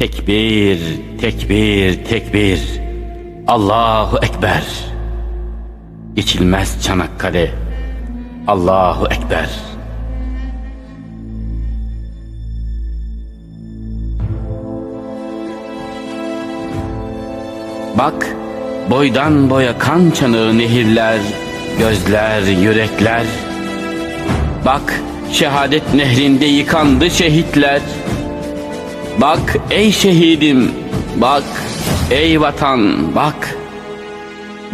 Tekbir, tekbir, tekbir. Allahu Ekber. Geçilmez Çanakkale. Allahu Ekber. Bak, boydan boya kan çanağı nehirler, gözler, yürekler. Bak, şehadet nehrinde yıkandı şehitler. Bak ey şehidim, bak ey vatan, bak.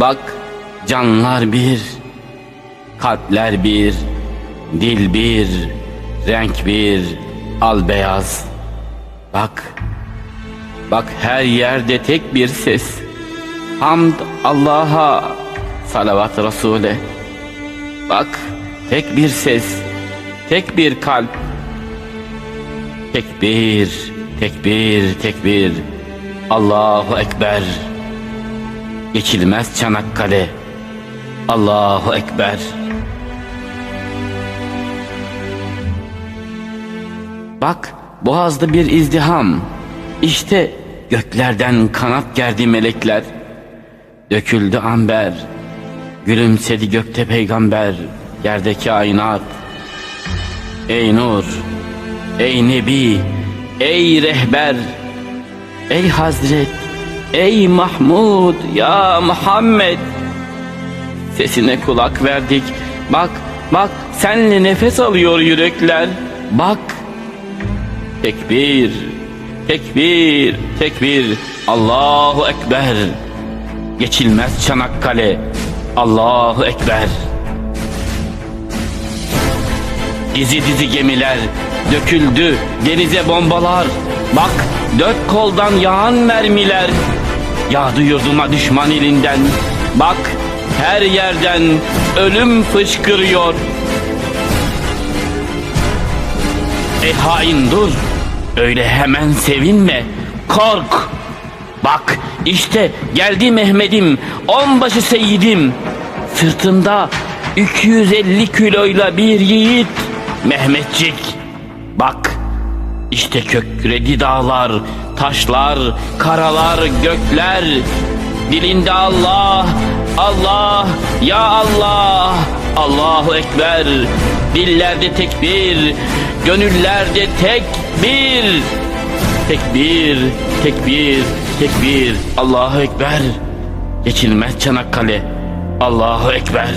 Bak canlar bir, kalpler bir, dil bir, renk bir, al beyaz. Bak, bak her yerde tek bir ses. Hamd Allah'a, salavat Resul'e. Bak tek bir ses, tek bir kalp. Tekbir, tekbir, tekbir. Allahu Ekber. Geçilmez Çanakkale. Allahu Ekber. Bak boğazda bir izdiham. İşte göklerden kanat gerdi melekler. Döküldü amber. Gülümsedi gökte peygamber. Yerdeki aynat. Ey nur, ey nebi, ey rehber, ey hazret, ey Mahmud, ya Muhammed. Sesine kulak verdik. Bak, bak senle nefes alıyor yürekler. Bak. Tekbir, tekbir, tekbir. Allahu Ekber. Geçilmez Çanakkale. Allahu Ekber. Dizi dizi gemiler döküldü denize bombalar. Bak dört koldan yağan mermiler. Yağdı yurduma düşman elinden. Bak her yerden ölüm fışkırıyor. Ey hain dur. Öyle hemen sevinme. Kork. Bak işte geldi Mehmet'im. Onbaşı Seyyidim. Sırtında 250 kiloyla bir yiğit. Mehmetçik. Bak işte kökredi dağlar, taşlar, karalar, gökler. Dilinde Allah, Allah, ya Allah, Allahu Ekber. Dillerde tekbir, gönüllerde tekbir. Tekbir, tekbir, tekbir. Allahu Ekber. Geçilmez Çanakkale. Allahu Ekber.